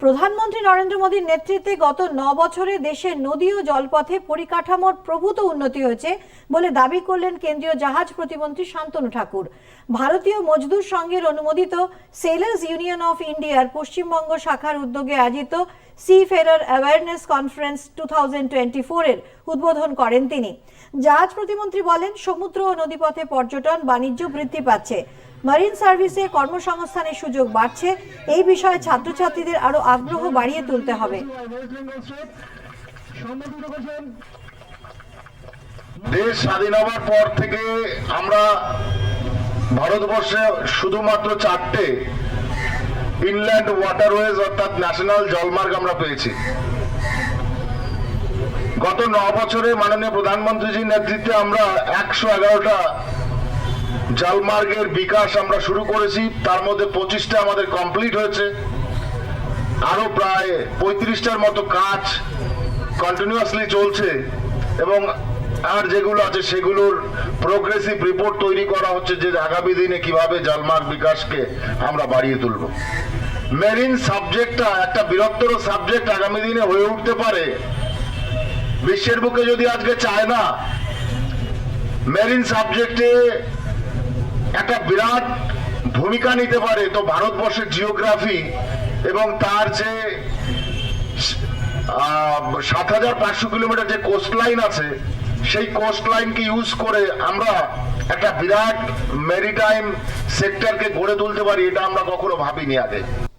প্রধানমন্ত্রী নরেন্দ্র মোদীর নেতৃত্বে গত ন বছরে দেশের নদী ও জলপথে পরিকাঠামোর প্রভূত উন্নতি হয়েছে বলে দাবি করলেন কেন্দ্রীয় জাহাজ প্রতিমন্ত্রী শান্তনু ঠাকুর। ভারতীয় মজদুর সংঘের অনুমোদিত সেলার্স ইউনিয়ন অফ ইন্ডিয়ার পশ্চিমবঙ্গ শাখার উদ্যোগে আয়োজিত সি ফেরার অ্যাওয়ারনেস কনফারেন্স টু থাউজেন্ড উদ্বোধন করেন তিনি। জাহাজ প্রতিমন্ত্রী বলেন, সমুদ্র ও নদীপথে পর্যটন বাণিজ্য বৃদ্ধি পাচ্ছে। মারিন সার্ভিসে কর্মসংস্থানের সুযোগ বাড়ছে। এই বিষয়ে ছাত্রছাত্রীদের আরও আগ্রহ বাড়িয়ে তুলতে হবে। দেশ স্বাধীন হওয়ার পর থেকে আমরা ভারতবর্ষে শুধুমাত্র চারটে ইনল্যান্ড ওয়াটারওয়েজ অর্থাৎ ন্যাশনাল জলমার্গ আমরা পেয়েছি। গত ন বছরে মাননীয় প্রধানমন্ত্রীজির নেতৃত্বে আমরা একশো এগারোটা জলমার্গের বিকাশ আমরা শুরু করেছি। তার মধ্যে পঁচিশটা আমাদের কমপ্লিট হয়েছে। আরও প্রায় পঁয়ত্রিশটার মতো কাজ কন্টিনিউয়াসলি চলছে এবং আর যেগুলো আছে সেগুলোর প্রোগ্রেসিভ রিপোর্ট তৈরি করা হচ্ছে যে আগামী দিনে কীভাবে জলমার্গ বিকাশকে আমরা বাড়িয়ে তুলব। মেরিন সাবজেক্টটা একটা বৃহত্তর সাবজেক্ট আগামী দিনে হয়ে উঠতে পারে। বিশ্বের বুকে যদি আজকে চায় না মেরিন সাবজেক্টে একটা বিরাট ভূমিকা নিতে পারে তো ভারতবর্ষের জিওগ্রাফি এবং তার যে সাত হাজার পাঁচশো কিলোমিটার যে কোস্ট লাইন আছে সেই কোস্ট লাইনকে ইউজ করে আমরা একটা বিরাট মেরিটাইম সেক্টরকে গড়ে তুলতে পারি, এটা আমরা কখনো ভাবিনি আগে।